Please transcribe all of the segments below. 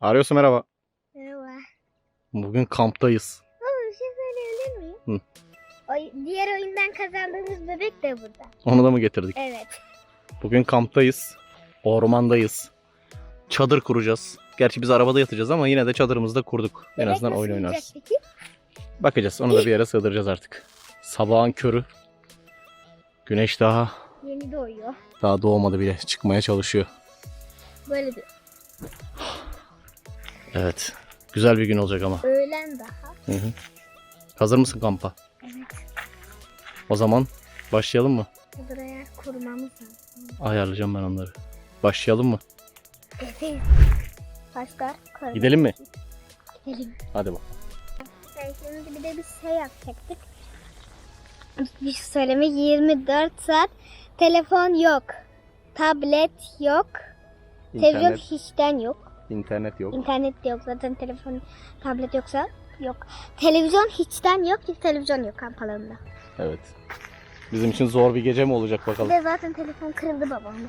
Arıyorsun merhaba. Merhaba. Bugün kamptayız. Baba bir şey söyleyebilir miyim? Hı. Oy- diğer oyundan kazandığımız bebek de burada. Onu da mı getirdik? Evet. Bugün kamptayız. Ormandayız. Çadır kuracağız. Gerçi biz arabada yatacağız ama yine de çadırımızda kurduk. En Bebek azından nasıl oyun yiyecek oynarız. peki? Bakacağız. Onu da bir yere sığdıracağız artık. Sabahın körü. Güneş daha Yeni doğuyor. daha doğmadı bile. Çıkmaya çalışıyor. Böyle bir Evet. Güzel bir gün olacak ama. öğlen daha. Hı hı. Hazır mısın kampa? Evet. O zaman başlayalım mı? Buraya kurmamız lazım. Ayarlayacağım ben onları. Başlayalım mı? Evet. Taşlar koyalım. Gidelim mi? Gidelim. Hadi bak. Şimdi bir de bir şey yapacaktık. Bir şey söylemek 24 saat telefon yok. Tablet yok. Televizyon İnternet, hiçten yok. İnternet yok. İnternet de yok zaten telefon, tablet yoksa yok. Televizyon hiçten yok. Hiç televizyon yok kamp alanında. Evet. Bizim için zor bir gece mi olacak bakalım. de zaten telefon kırıldı babamın.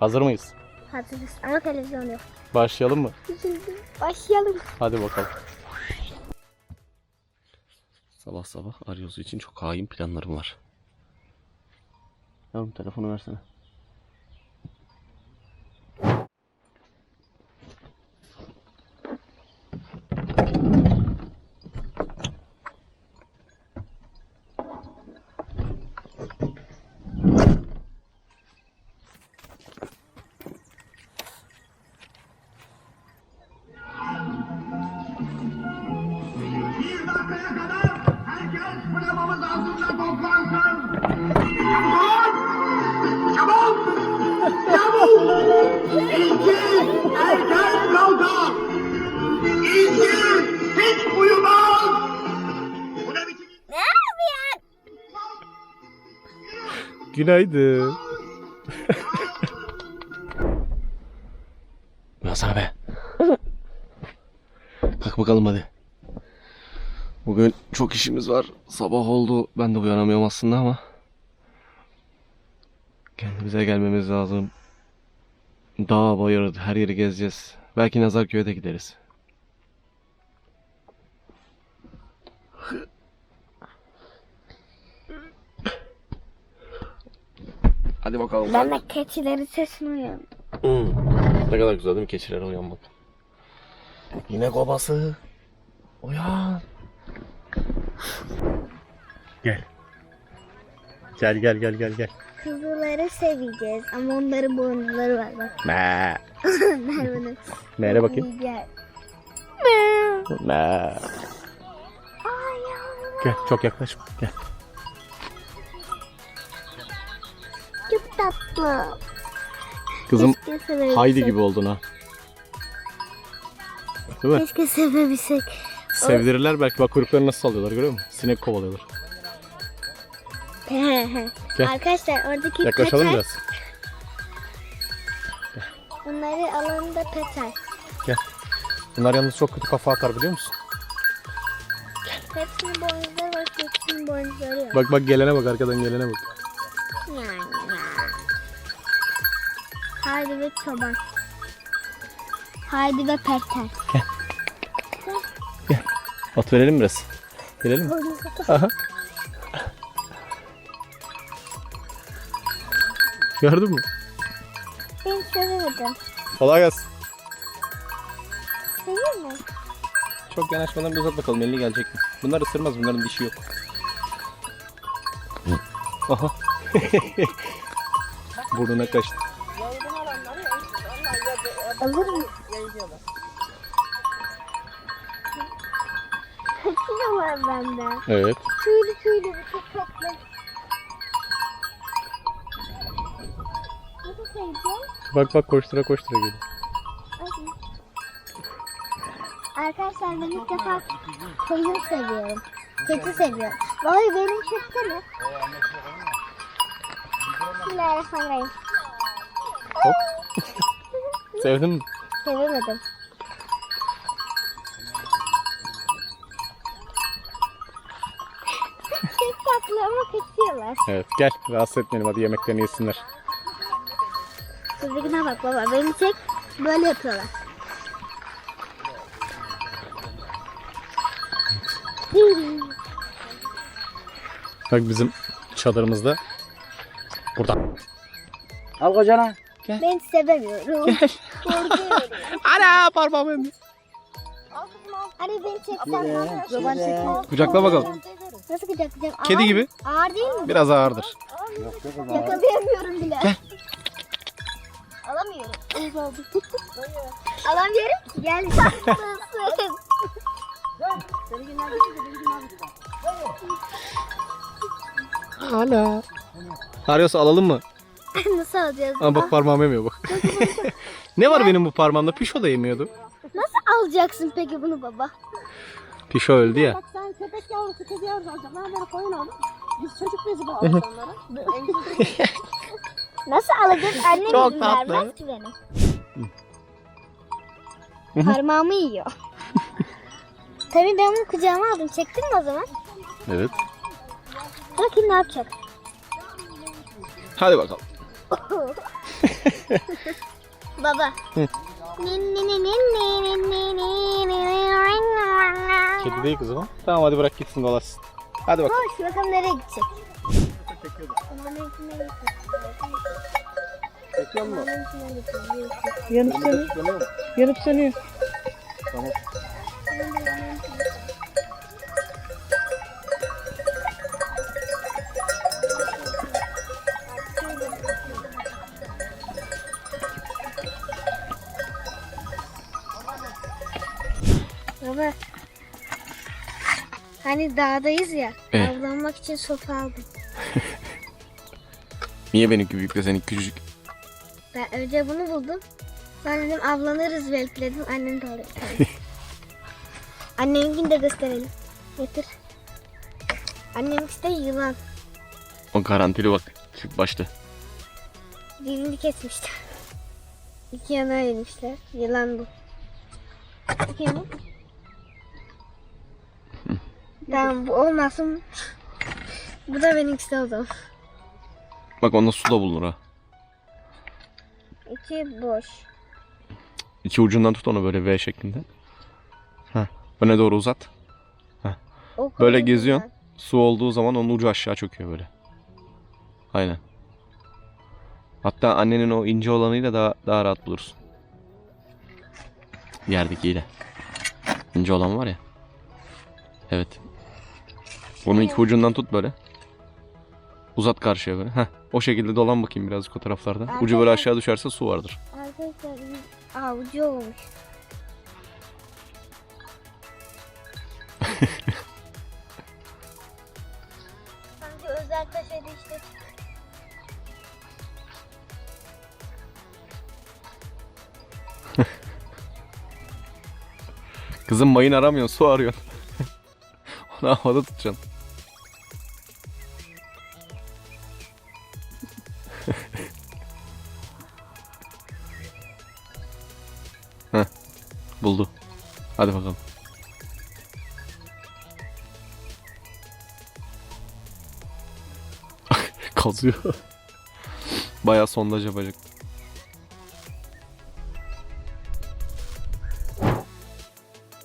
Hazır mıyız? Hazırız ama televizyon yok. Başlayalım mı? Üzüldüm. Başlayalım. Hadi bakalım. Sabah sabah Aryozu için çok hain planlarım var. Yavrum telefonu versene. Günaydın. Uyansana be. Kalk bakalım hadi. Bugün çok işimiz var. Sabah oldu. Ben de uyanamıyorum aslında ama. Kendimize gelmemiz lazım. Dağ, bayır, her yeri gezeceğiz. Belki Nazarköy'e de gideriz. Hadi bakalım. Ben de keçilerin sesini uyandım. Hmm. Ne kadar güzel değil mi keçilere uyanmak? Yine kobası. Uyan. Gel. Gel gel gel gel gel. Kuzuları seveceğiz ama onların boynuzları var bak. Me. Onlar bunu Mere bakayım. Me. Ay yavrum. Gel çok yaklaşma. Gel. Tatlı. Kızım Keşke sevebilsek. Haydi gibi oldun ha. Değil mi? Keşke sevebilsek. Sevdirirler belki bak kuyruklarını nasıl sallıyorlar görüyor musun? Sinek kovalıyorlar. Gel. Arkadaşlar oradaki Yaklaşalım peter, biraz. Bunları alanında peter. Bunlar yalnız çok kötü kafa atar biliyor musun? Hepsinin boynuzları var, hepsinin boynuzları yok. Bak bak gelene bak arkadan gelene bak. Ya, ya. Haydi ve çoban. Haydi ve perter. At verelim biraz. Verelim mi? Aha. Gördün mü? Ben sevemedim. Kolay gelsin. Seviyor mu? Çok yanaşmadan bir uzat bakalım elini gelecek mi? Bunlar ısırmaz bunların dişi yok. Aha. Burnuna kaçtı. Alır mı? Kaçıyor var benden. Evet. Tüylü tüylü bir çok tatlı. Nasıl seveceğim? Bak bak koştura koştura geliyor. Arkadaşlar ben ilk defa koyun seviyorum. Keçi seviyorum. Vay benim çekti Bismillahirrahmanirrahim. Sevdin mi? Sevemedim. Çok tatlı ama kaçıyorlar. Evet gel rahatsız etmeyelim hadi yemeklerini yesinler. Kızıkına bak baba beni çek böyle yapıyorlar. Bak bizim çadırımızda. Burada. Al kocana. Gel. Ben sevemiyorum. Gel. Ana parmağım. Hani beni çeksen. Baban çekme. Kucakla bakalım. Nasıl kucaklayacağım? Ağır- Kedi gibi. Ağır değil mi? Biraz ağırdır. Yok yok ama. Yakalayamıyorum bile. Gel. Alamıyorum. Alamıyorum ki. Gel. Tatlısın. Hala. Arıyorsa alalım mı? Nasıl alacağız? Aa, bak parmağım yemiyor bak. ne var benim bu parmağımda? Pişo da yemiyordu. Nasıl alacaksın peki bunu baba? Pişo öldü ya. Bak sen köpek yavrusu kedi yavrusu alacaksın. Ben böyle koyun aldım. Biz çocuk bezi bağladık onlara. Nasıl alacağız? Annem Çok izin tatlı. vermez ki benim. Parmağımı yiyor. Tabii ben bunu kucağıma aldım. Çektin mi o zaman? Evet. Bakayım ne yapacak. Hadi bakalım. Baba. Hı. Kedi değil kızım. Tamam hadi bırak gitsin dolaşsın. Hadi bak. Koş bakalım nereye gidecek. Çekiyor mu? Yanıp sönüyor. Yanıp sönüyor. Tamam. Baba. Hani dağdayız ya. Evet. Avlanmak için sopa aldım. Niye benimki büyük de seninki küçücük? Ben önce bunu buldum. Ben dedim avlanırız belki dedim. Annem de alıyor. Anneminkini de gösterelim. Getir. Anneminkisi de yılan. O garantili bak. Şu başta. Dilini kesmişler. İki yana ayırmışlar. Yılan bu. Bakayım bu. Tamam bu olmasın. Bu da benimkisi o zaman. Bak onda su da bulunur ha. İki boş. İki ucundan tut onu böyle V şeklinde. Heh. Öne doğru uzat. O Böyle koyun geziyorsun. yılan. Su olduğu zaman onun ucu aşağı çöküyor böyle. Aynen. Hatta annenin o ince olanıyla daha daha rahat bulursun. Yerdekiyle. İnce olan var ya. Evet. Onun iki ucundan tut böyle. Uzat karşıya böyle. Heh. O şekilde dolan bakayım birazcık o taraflarda. Ucu böyle aşağı düşerse su vardır. Arkadaşlar avcı olmuş. Sanki özel taşıydı işte. Kızım mayın aramıyorsun su arıyorsun. Onu havada tutacaksın. Buldu. Hadi bakalım. Kazıyor. Bayağı sondaj yapacak.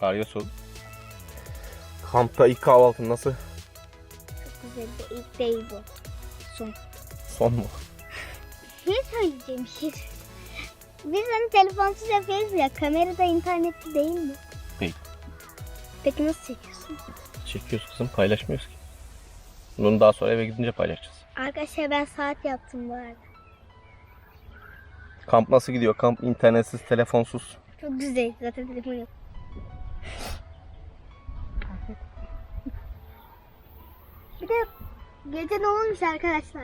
Arıyorsun. Kampta ilk kahvaltın nasıl? Çok güzel de ilk değil bu. Son mu? Ne söyleyeceğim şey? Biz hani telefonsuz yapıyoruz ya kamerada internetli değil mi? Değil. Peki nasıl çekiyorsun? Çekiyoruz kızım paylaşmıyoruz ki. Bunu daha sonra eve gidince paylaşacağız. Arkadaşlar ben saat yaptım bu arada. Kamp nasıl gidiyor? Kamp internetsiz, telefonsuz. Çok güzel zaten telefon yok. Bir de gece ne olmuş arkadaşlar?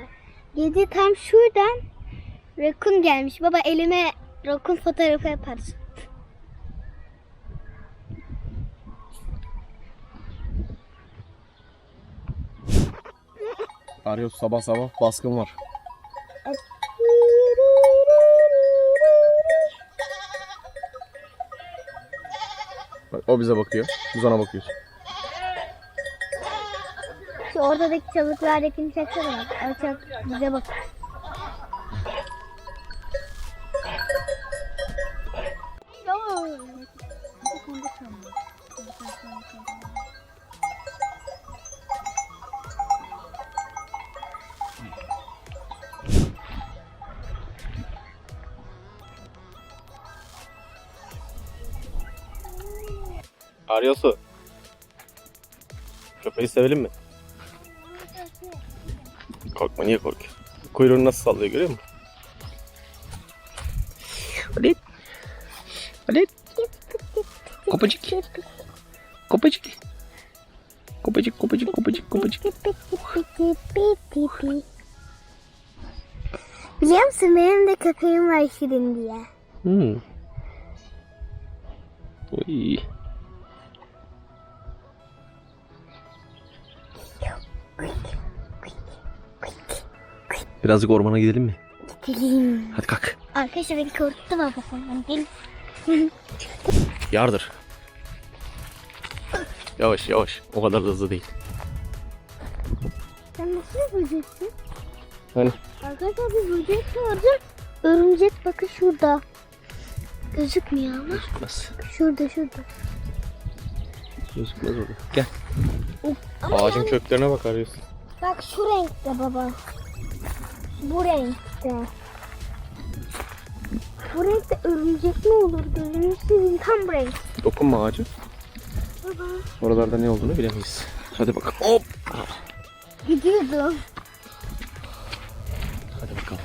Gece tam şuradan rakun gelmiş. Baba elime rakun fotoğrafı yaparsın. Arıyoruz sabah sabah baskın var. Bak, o bize bakıyor. Biz ona bakıyoruz. Şu ortadaki çalıklardakini çeksene bak. O çok bize bak. Arıyorsu. Köpeği sevelim mi? Korkma niye korkuyorsun? Kuyruğunu nasıl sallıyor görüyor musun? Hadi. Hadi. Kopacık. Kopacık. Kopacık kopacık kopacık kopacık. Biliyor musun benim de köpeğim var Şirin diye. Hmm. Oy. Birazcık ormana gidelim mi? Gidelim. Hadi kalk. Arkadaşlar beni korkuttu babasından. Gel. Yardır. Yavaş yavaş. O kadar da hızlı değil. Sen nasıl yapacaksın? Hani? Arkadaşlar bir böcek vardı. Örümcek bakın şurada. Gözükmüyor ama. Nasıl? Şurada şurada. Gözükmez orada. Gel. Ama Ağacın yani- köklerine bak arıyorsun. Bak şu renkte baba. Bu renkte. Bu renkte örümcek mi olur? Gözünü seveyim tam bu renk. Dokunma ağacı. Baba. Oralarda ne olduğunu bilemeyiz. Hadi bakalım. Hop. Gidiyordum. Hadi bakalım.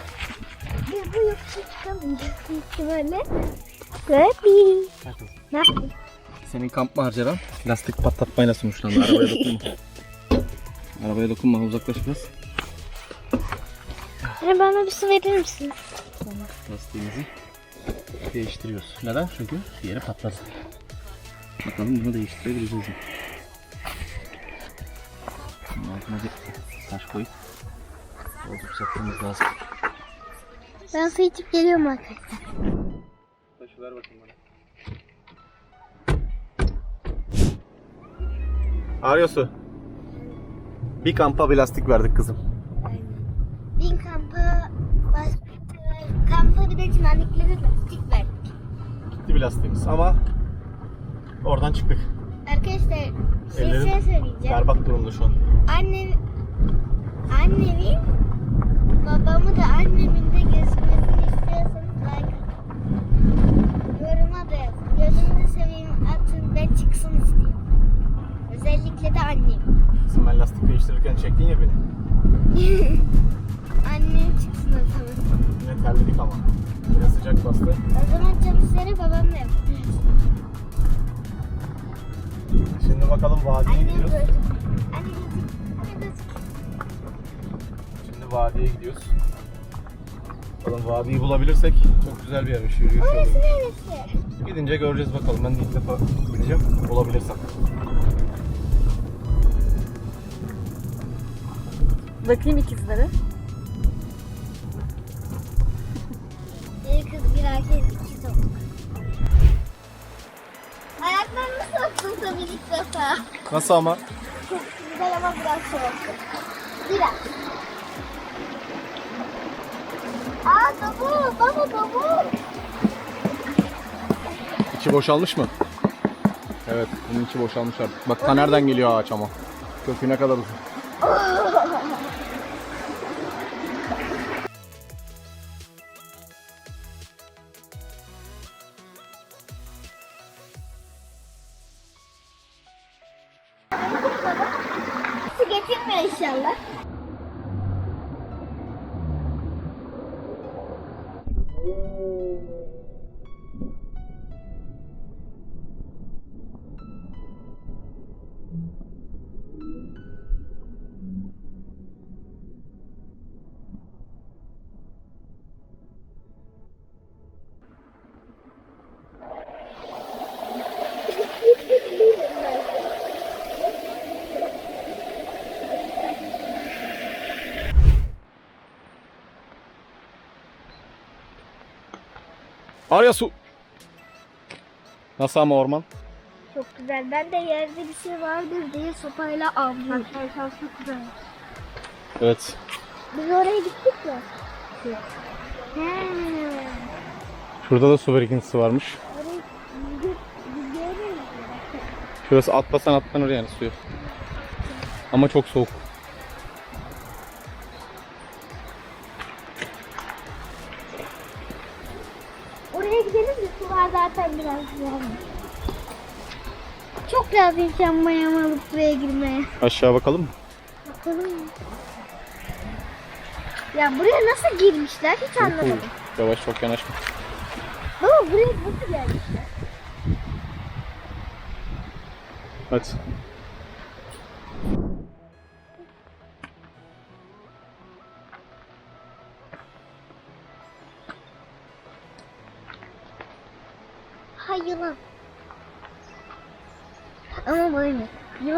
Biz bu yokuşa çıkamayacağız. Böyle. Tabii. Ne yapayım? Senin kamp macera lastik patlatmayla sonuçlandı. Arabaya dokunma. Arabaya dokunma uzaklaş biraz. Hani bana bir su verir misin? Lastiğimizi değiştiriyoruz. Neden? Çünkü bir yere patladı. Bakalım bunu değiştirebileceğiz mi? Şimdi altına bir taş koyup doldurup satmamız lazım. Ben su içip geliyorum arkadaşlar. Taşı ver bakayım bana. Arıyorsu. Bir kampa bir lastik verdik kızım. Bin kampa kampa bir de çimenliklere lastik verdik. Gitti bir lastiğimiz ama oradan çıktık. Arkadaşlar bir şey Ellerim söyleyeceğim. Berbat durumda şu an. Anne, annemin babamı da annemin de gezmesini vadiye gidiyoruz. Bakalım vadiyi bulabilirsek çok güzel bir yermiş yürüyüş yolu. Orası neresi? Gidince göreceğiz bakalım. Ben de ilk defa gideceğim. Bulabilirsem. Bakayım ikizlere. Bir kız bir erkek iki tavuk. Ayaklarını soktun tabii ilk defa. Nasıl ama? Çok güzel ama biraz soğuk. Biraz. Aa baba. İçi boşalmış mı? Evet, bunun içi boşalmış artık. Bak ta nereden geliyor ağaç ama. Kökü ne kadar uzun. Su getirmiyor inşallah. o Arya su. Nasıl ama orman? Çok güzel. Ben de yerde bir şey vardır diye sopayla. Arkadaşlar çok güzel. Evet. Biz oraya gittik. He. Şurada da su birikintisi varmış. Orayı biz, biz göremeyiz. Şurası atlasan atlanır yani suyu. Ama çok soğuk. Çok lazım yanmaya ama buraya girmeye. Aşağı bakalım mı? Bakalım mı? Ya buraya nasıl girmişler hiç anlamadım. Yavaş çok yanaşma. Baba buraya nasıl gelmişler? Hadi.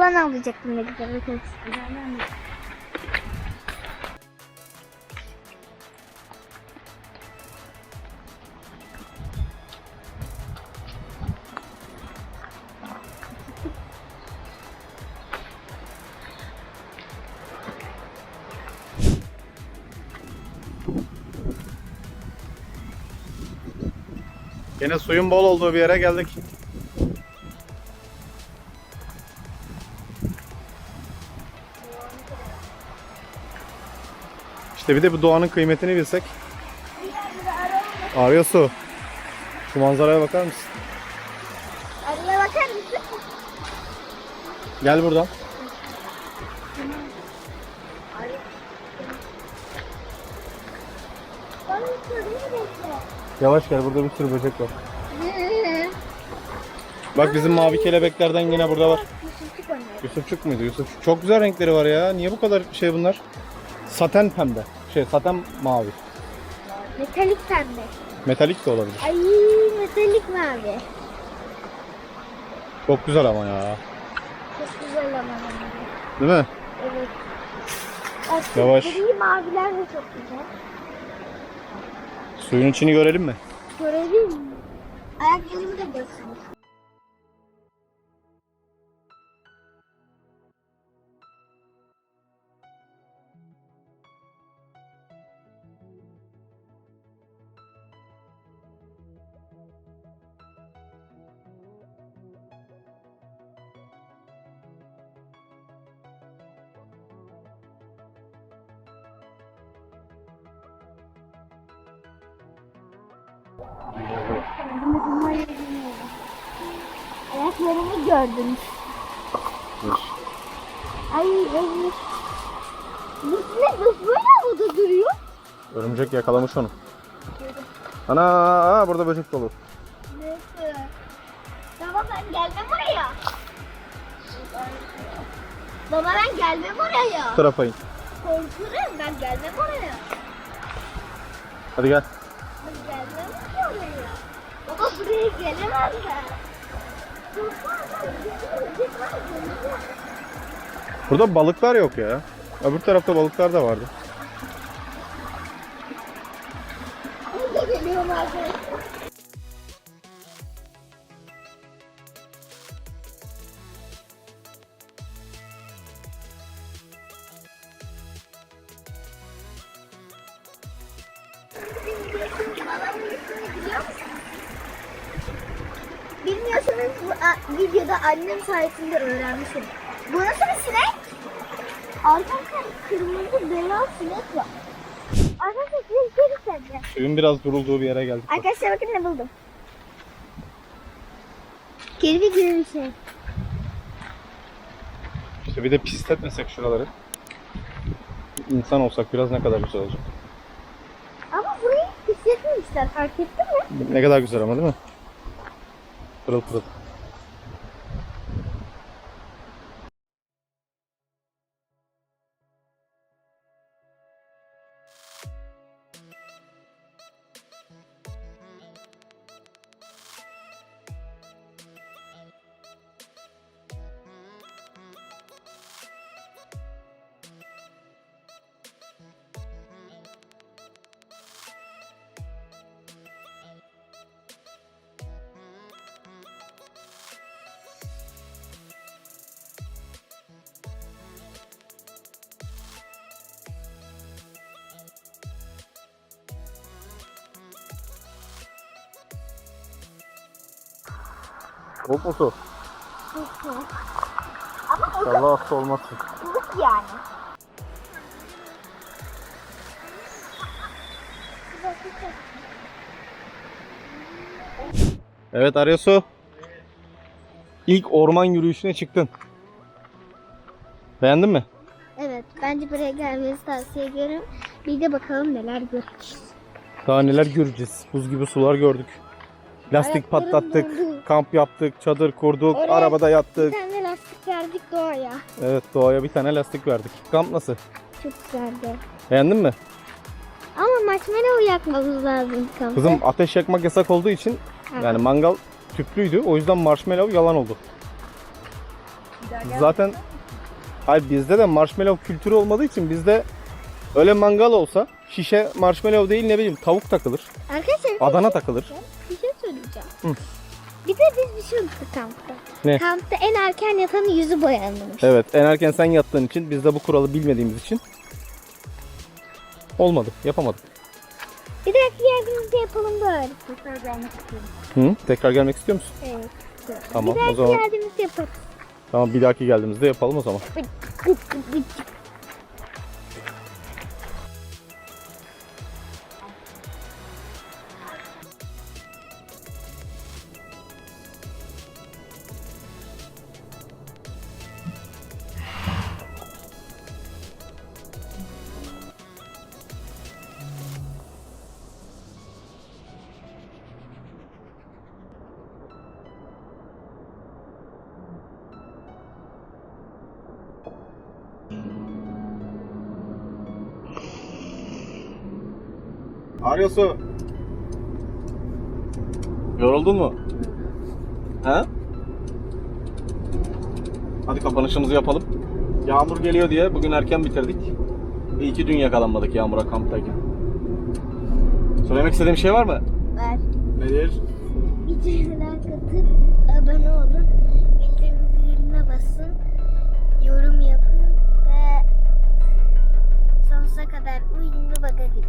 Yılan alacaktım ne güzel. Yine suyun bol olduğu bir yere geldik. İşte bir de bu doğanın kıymetini bilsek. Arıyor su. Şu manzaraya bakar mısın? Araya bakar mısın? Gel buradan. Yavaş gel burada bir sürü böcek var. Bak bizim mavi kelebeklerden yine burada var. Yusufçuk muydu? Yusuf. Çok güzel renkleri var ya. Niye bu kadar şey bunlar? Saten pembe. Şey saten mavi. Metalik pembe. Metalik de olabilir. Ay metalik mavi. Çok güzel ama ya. Çok güzel ama. Değil mi? Evet. Bak, Yavaş. Gri maviler de çok güzel. Suyun içini görelim mi? Görebilir miyim? Ayaklarımı da görsün. Ayaklarımı gördüm. Ay evet. Nasıl ne? Böyle havada duruyor? Örümcek yakalamış onu. Ana aa, burada böcek dolu. Nasıl? Baba ben gelmem oraya. Baba ben gelmem oraya. Bu tarafa in. Korkuyorum ben gelmem oraya. Hadi gel. Var, gelemeyecek. Burada balıklar yok ya. Öbür tarafta balıklar da vardı. Sayesinde öğrenmişim. Bu nasıl bir sinek? Arkadaşlar kırmızı beyaz sinek var. Arkadaşlar size bir şey göstereceğim. Suyun biraz durulduğu bir yere geldik. Arkadaşlar bakın ne buldum. Kelebek gibi bir şey. İşte bir de pisletmesek şuraları. İnsan olsak biraz ne kadar güzel olacak. Ama burayı hissetmemişler. Fark ettin mi? Ne kadar güzel ama değil mi? Pırıl pırıl. Soğuk mu su? Ama o da İnşallah hasta olmazsın. ılık yani. Evet arıyor su. ilk orman yürüyüşüne çıktın. Beğendin mi? Evet bence buraya gelmenizi tavsiye ediyorum. Bir de bakalım neler göreceğiz. Daha neler göreceğiz. Buz gibi sular gördük. Lastik Ayaklarım patlattık. dondu. Kamp yaptık. Çadır kurduk. Oraya Arabada Bir yattık. tane lastik verdik doğaya. Evet doğaya bir tane lastik verdik. Kamp nasıl? Çok güzeldi. Beğendin mi? Ama marshmallow yakmamız lazım kampta. Kızım ateş yakmak yasak olduğu için Evet. yani mangal tüplüydü. O yüzden marshmallow yalan oldu. Zaten hayır bizde de marshmallow kültürü olmadığı için bizde öyle mangal olsa şişe marshmallow değil ne bileyim tavuk takılır. Arkadaşlar Adana takılır. bir şey söyleyeceğim. Hı. Bir de biz bir şey unuttuk kampta. Ne? Kampta en erken yatanın yüzü boyanmış. Evet en erken sen yattığın için biz de bu kuralı bilmediğimiz için olmadı yapamadık. Bir dahaki geldiğimizde yapalım böyle. Tekrar gelmek istiyorum. Hı? Tekrar gelmek istiyor musun? Evet. Tamam bir o dahaki zaman geldiğimizde yaparız. tamam bir dahaki geldiğimizde yapalım o zaman. Arıyorsu. Yoruldun mu? He? Hadi kapanışımızı yapalım. Yağmur geliyor diye bugün erken bitirdik. İyi ki dün yakalanmadık yağmura kamptayken. Söylemek istediğin bir şey var mı? Ver. Nedir? Videoya like atıp abone olun. 感觉